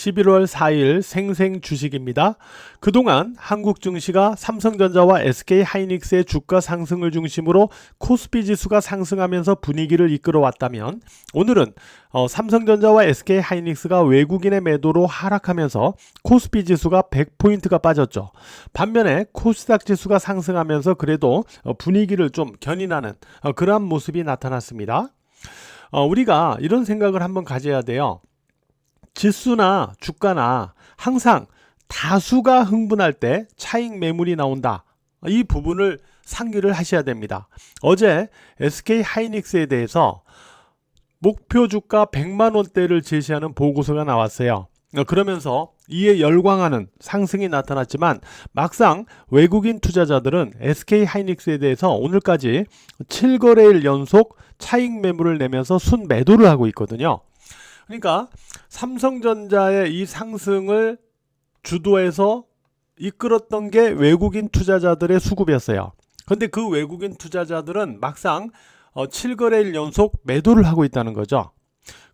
11월 4일 생생 주식입니다. 그동안 한국 증시가 삼성전자와 SK 하이닉스의 주가 상승을 중심으로 코스피 지수가 상승하면서 분위기를 이끌어 왔다면 오늘은 어, 삼성전자와 SK 하이닉스가 외국인의 매도로 하락하면서 코스피 지수가 100포인트가 빠졌죠. 반면에 코스닥 지수가 상승하면서 그래도 어, 분위기를 좀 견인하는 어, 그러한 모습이 나타났습니다. 어, 우리가 이런 생각을 한번 가져야 돼요. 지수나 주가나 항상 다수가 흥분할 때 차익 매물이 나온다. 이 부분을 상기를 하셔야 됩니다. 어제 SK 하이닉스에 대해서 목표 주가 100만 원대를 제시하는 보고서가 나왔어요. 어, 그러면서 이에 열광하는 상승이 나타났지만 막상 외국인 투자자들은 SK 하이닉스에 대해서 오늘까지 7거래일 연속 차익 매물을 내면서 순 매도를 하고 있거든요. 그러니까 삼성전자의 이 상승을 주도해서 이끌었던 게 외국인 투자자들의 수급이었어요. 근데 그 외국인 투자자들은 막상 어, 7거래일 연속 매도를 하고 있다는 거죠.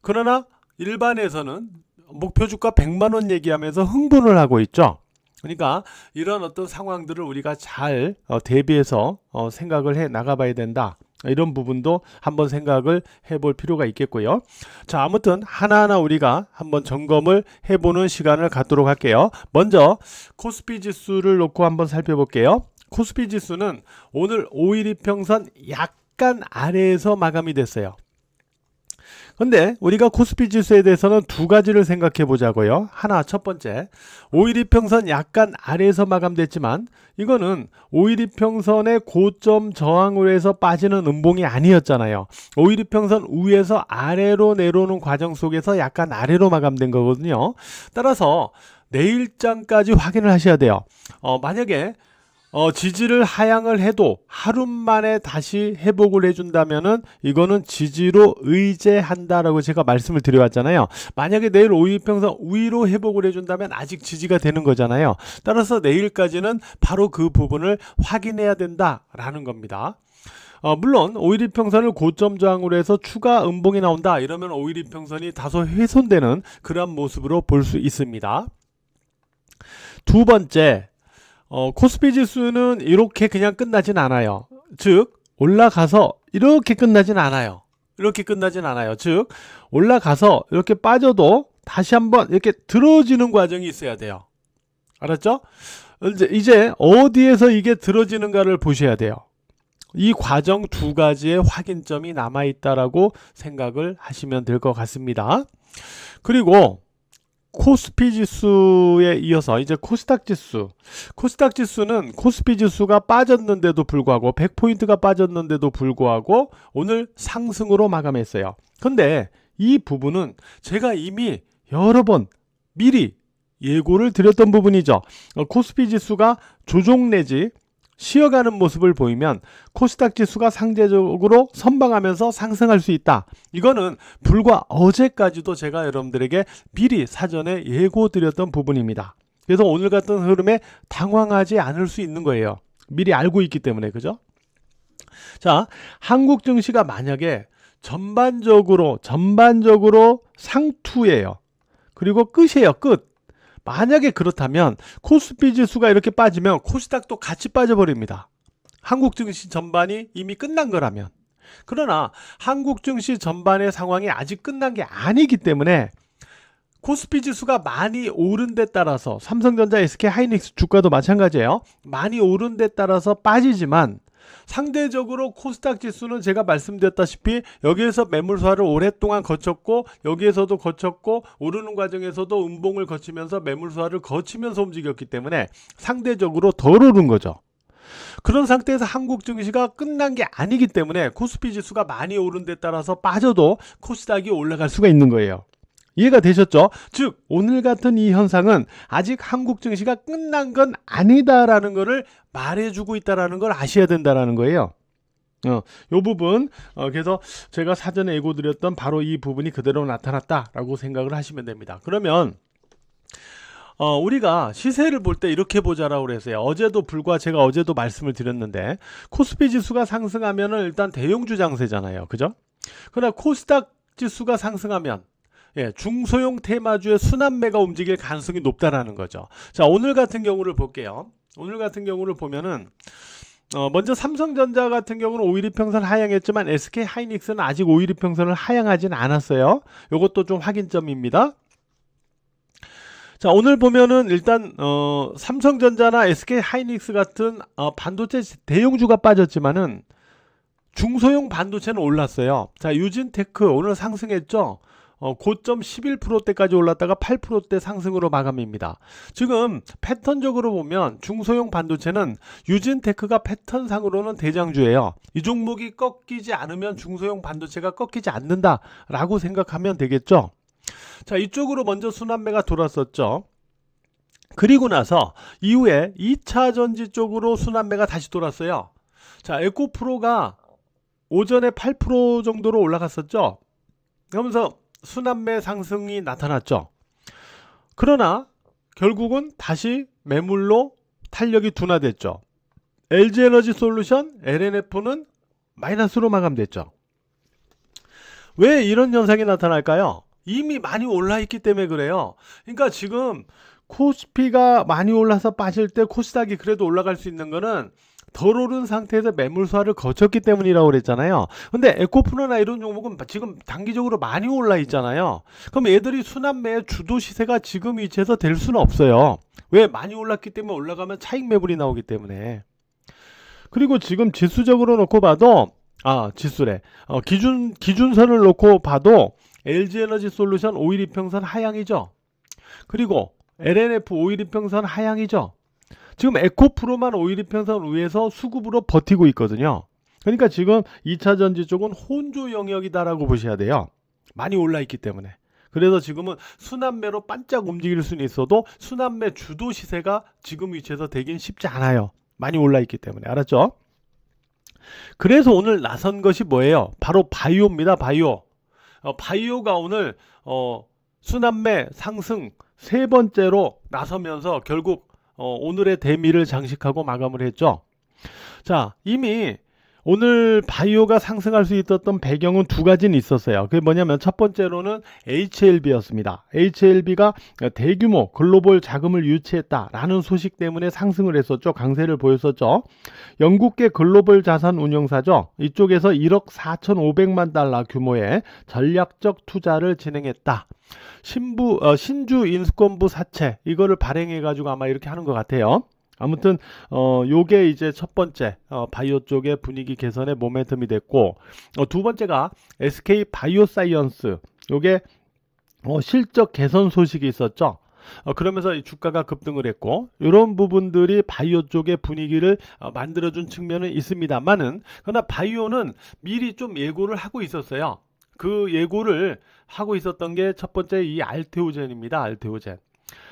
그러나 일반에서는 목표 주가 100만 원 얘기하면서 흥분을 하고 있죠. 그러니까 이런 어떤 상황들을 우리가 잘 어, 대비해서 어, 생각을 해 나가봐야 된다. 이런 부분도 한번 생각을 해볼 필요가 있겠고요. 자, 아무튼 하나하나 우리가 한번 점검을 해보는 시간을 갖도록 할게요. 먼저 코스피 지수를 놓고 한번 살펴볼게요. 코스피 지수는 오늘 5일 이평선 약간 아래에서 마감이 됐어요. 근데 우리가 코스피 지수에 대해서는 두 가지를 생각해 보자고요. 하나 첫 번째, 5일 이평선 약간 아래에서 마감됐지만 이거는 5일 이평선의 고점 저항으로 해서 빠지는 음봉이 아니었잖아요. 5일 이평선 위에서 아래로 내려오는 과정 속에서 약간 아래로 마감된 거거든요. 따라서 내일장까지 확인을 하셔야 돼요. 어, 만약에 어, 지지를 하향을 해도 하루 만에 다시 회복을 해준다면은 이거는 지지로 의제한다라고 제가 말씀을 드려왔잖아요. 만약에 내일 5일평선 위로 회복을 해준다면 아직 지지가 되는 거잖아요. 따라서 내일까지는 바로 그 부분을 확인해야 된다라는 겁니다. 어, 물론 5일 이평선을 고점 저항으로 해서 추가 음봉이 나온다 이러면 5일 이평선이 다소 훼손되는 그런 모습으로 볼 수 있습니다. 두 번째 어, 코스피 지수는 이렇게 그냥 끝나진 않아요. 즉, 올라가서 이렇게 끝나진 않아요. 이렇게 끝나진 않아요. 즉, 올라가서 이렇게 빠져도 다시 한번 이렇게 들어지는 과정이 있어야 돼요. 알았죠? 이제, 이제 어디에서 이게 들어지는가를 보셔야 돼요. 이 과정 두 가지의 확인점이 남아 있다라고 생각을 하시면 될 것 같습니다. 그리고 코스피 지수에 이어서 이제 코스닥 지수. 코스닥 지수는 코스피 지수가 빠졌는데도 불구하고 100포인트가 빠졌는데도 불구하고 오늘 상승으로 마감했어요. 근데 이 부분은 제가 이미 여러 번 미리 예고를 드렸던 부분이죠. 어, 코스피 지수가 조종 내지 쉬어가는 모습을 보이면 코스닥 지수가 상대적으로 선방하면서 상승할 수 있다. 이거는 불과 어제까지도 제가 여러분들에게 미리 사전에 예고 드렸던 부분입니다. 그래서 오늘 같은 흐름에 당황하지 않을 수 있는 거예요. 미리 알고 있기 때문에 그죠? 자, 한국 증시가 만약에 전반적으로 전반적으로 상투예요. 그리고 끝이에요. 끝. 만약에 그렇다면 코스피 지수가 이렇게 빠지면 코스닥도 같이 빠져버립니다. 한국 증시 전반이 이미 끝난 거라면. 그러나 한국 증시 전반의 상황이 아직 끝난 게 아니기 때문에 코스피 지수가 많이 오른 데 따라서 삼성전자, SK 하이닉스 주가도 마찬가지예요. 많이 오른 데 따라서 빠지지만 상대적으로 코스닥 지수는 제가 말씀드렸다시피 여기에서 매물사를 오랫동안 거쳤고 여기에서도 거쳤고 오르는 과정에서도 음봉을 거치면서 매물사를 거치면서 움직였기 때문에 상대적으로 덜 오른 거죠. 그런 상태에서 한국 증시가 끝난 게 아니기 때문에 코스피 지수가 많이 오른 데 따라서 빠져도 코스닥이 올라갈 수가 있는 거예요. 이해가 되셨죠? 즉 오늘 같은 이 현상은 아직 한국 증시가 끝난 건 아니다라는 것을 말해주고 있다라는 걸 아셔야 된다라는 거예요. 어, 요 부분 어, 그래서 제가 사전에 예고드렸던 바로 이 부분이 그대로 나타났다라고 생각을 하시면 됩니다. 그러면 어, 우리가 시세를 볼 때 이렇게 보자라고 그랬어요. 어제도 불과 제가 어제도 말씀을 드렸는데 코스피 지수가 상승하면은 일단 대형주 장세잖아요. 그죠? 그러나 코스닥 지수가 상승하면 예, 중소형 테마주의 순환매가 움직일 가능성이 높다라는 거죠. 자, 오늘 같은 경우를 볼게요. 오늘 같은 경우를 보면은 어, 먼저 삼성전자 같은 경우는 5일 이평선 하향했지만 SK 하이닉스는 아직 5일 이평선을 하향하진 않았어요. 이것도 좀 확인점입니다. 자, 오늘 보면은 일단 어, 삼성전자나 SK 하이닉스 같은 어, 반도체 대형주가 빠졌지만은 중소형 반도체는 올랐어요. 자, 유진테크 오늘 상승했죠. 어, 고점 11%대까지 올랐다가 8%대 상승으로 마감입니다. 지금 패턴적으로 보면 중소형 반도체는 유진테크가 패턴상으로는 대장주예요. 이 종목이 꺾이지 않으면 중소형 반도체가 꺾이지 않는다라고 생각하면 되겠죠. 자, 이쪽으로 먼저 순환매가 돌았었죠. 그리고 나서 이후에 2차 전지 쪽으로 순환매가 다시 돌았어요. 자, 에코프로가 오전에 8% 정도로 올라갔었죠. 그러면서 순환매 상승이 나타났죠. 그러나 결국은 다시 매물로 탄력이 둔화됐죠. LG에너지 솔루션, LNF는 마이너스로 마감됐죠. 왜 이런 현상이 나타날까요? 이미 많이 올라 있기 때문에 그래요. 그러니까 지금 코스피가 많이 올라서 빠질 때 코스닥이 그래도 올라갈 수 있는 거는 덜 오른 상태에서 매물 수화를 거쳤기 때문이라고 그랬잖아요. 근데 에코프로나 이런 종목은 지금 단기적으로 많이 올라 있잖아요. 그럼 얘들이 순환매의 주도 시세가 지금 위치에서 될 수는 없어요. 왜 많이 올랐기 때문에 올라가면 차익 매물이 나오기 때문에. 그리고 지금 지수적으로 놓고 봐도 아 지수래 어, 기준 기준선을 놓고 봐도 LG 에너지 솔루션 5일 이평선 하향이죠. 그리고 LNF 5일 이평선 하향이죠. 지금 에코 프로만 5일 이평선 위에서 수급으로 버티고 있거든요. 그러니까 지금 2차 전지 쪽은 혼조 영역이다라고 보셔야 돼요. 많이 올라 있기 때문에. 그래서 지금은 순환매로 반짝 움직일 수는 있어도 순환매 주도 시세가 지금 위치에서 되긴 쉽지 않아요. 많이 올라 있기 때문에. 알았죠? 그래서 오늘 나선 것이 뭐예요? 바로 바이오입니다. 바이오. 어, 바이오가 오늘 어, 순환매 상승 세 번째로 나서면서 결국 어, 오늘의 대미를 장식하고 마감을 했죠. 자, 이미 오늘 바이오가 상승할 수 있었던 배경은 두 가지는 있었어요. 그게 뭐냐면 첫 번째로는 HLB였습니다. HLB가 대규모 글로벌 자금을 유치했다라는 소식 때문에 상승을 했었죠. 강세를 보였었죠. 영국계 글로벌 자산 운용사죠. 이쪽에서 1억 4,500만 달러 규모의 전략적 투자를 진행했다. 신부 어, 신주 인수권부 사채 이거를 발행해 가지고 아마 이렇게 하는 것 같아요. 아무튼 어 요게 이제 첫 번째 어, 바이오 쪽의 분위기 개선의 모멘텀이 됐고 어, 두 번째가 SK 바이오사이언스 요게 어, 실적 개선 소식이 있었죠. 어, 그러면서 이 주가가 급등을 했고 이런 부분들이 바이오 쪽의 분위기를 어, 만들어준 측면은 있습니다만은 그러나 바이오는 미리 좀 예고를 하고 있었어요. 그 예고를 하고 있었던 게 첫 번째 이 알테오젠입니다. 알테오젠.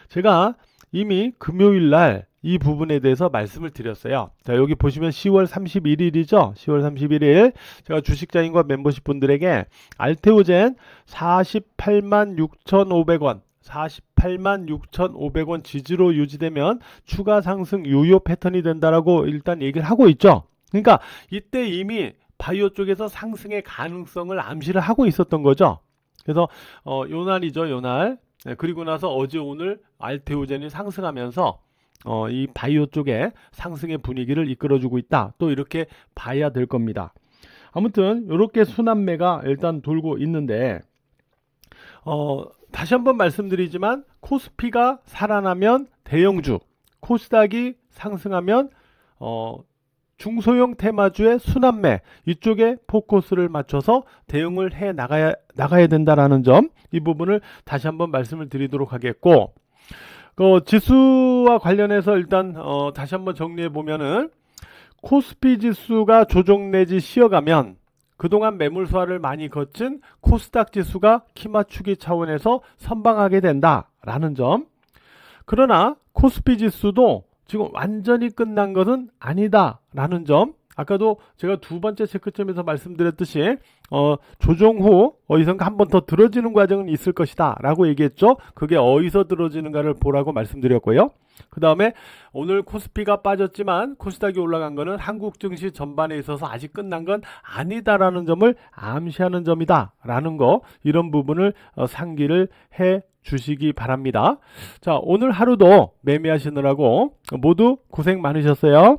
제가 이미 금요일 날 이 부분에 대해서 말씀을 드렸어요. 자, 여기 보시면 10월 31일이죠. 10월 31일 제가 주식자인과 멤버십 분들에게 알테오젠 48만 6,500원 48만 6,500원 지지로 유지되면 추가 상승 유효 패턴이 된다라고 일단 얘기를 하고 있죠. 그러니까 이때 이미 바이오 쪽에서 상승의 가능성을 암시를 하고 있었던 거죠. 그래서 어, 요날이죠, 요날. 네, 그리고 나서 어제 오늘 알테오젠이 상승하면서 어, 이 바이오 쪽에 상승의 분위기를 이끌어주고 있다. 또 이렇게 봐야 될 겁니다. 아무튼 이렇게 순환매가 일단 돌고 있는데 어, 다시 한번 말씀드리지만 코스피가 살아나면 대형주, 코스닥이 상승하면 어, 중소형 테마주의 순환매 이쪽에 포커스를 맞춰서 대응을 해 나가야 나가야 된다라는 점 이 부분을 다시 한번 말씀을 드리도록 하겠고 그 지수와 관련해서 일단 어, 다시 한번 정리해 보면은 코스피 지수가 조정 내지 쉬어가면 그동안 매물 수화를 많이 거친 코스닥 지수가 키 맞추기 차원에서 선방하게 된다라는 점. 그러나 코스피 지수도 지금 완전히 끝난 것은 아니다라는 점. 아까도 제가 두 번째 체크점에서 말씀드렸듯이 어, 조정 후 어디선가 한 번 더 들어지는 과정은 있을 것이다 라고 얘기했죠. 그게 어디서 들어지는가를 보라고 말씀드렸고요. 그 다음에 오늘 코스피가 빠졌지만 코스닥이 올라간 거는 한국 증시 전반에 있어서 아직 끝난 건 아니다라는 점을 암시하는 점이다 라는 거 이런 부분을 어, 상기를 해 주시기 바랍니다. 자, 오늘 하루도 매매하시느라고 모두 고생 많으셨어요.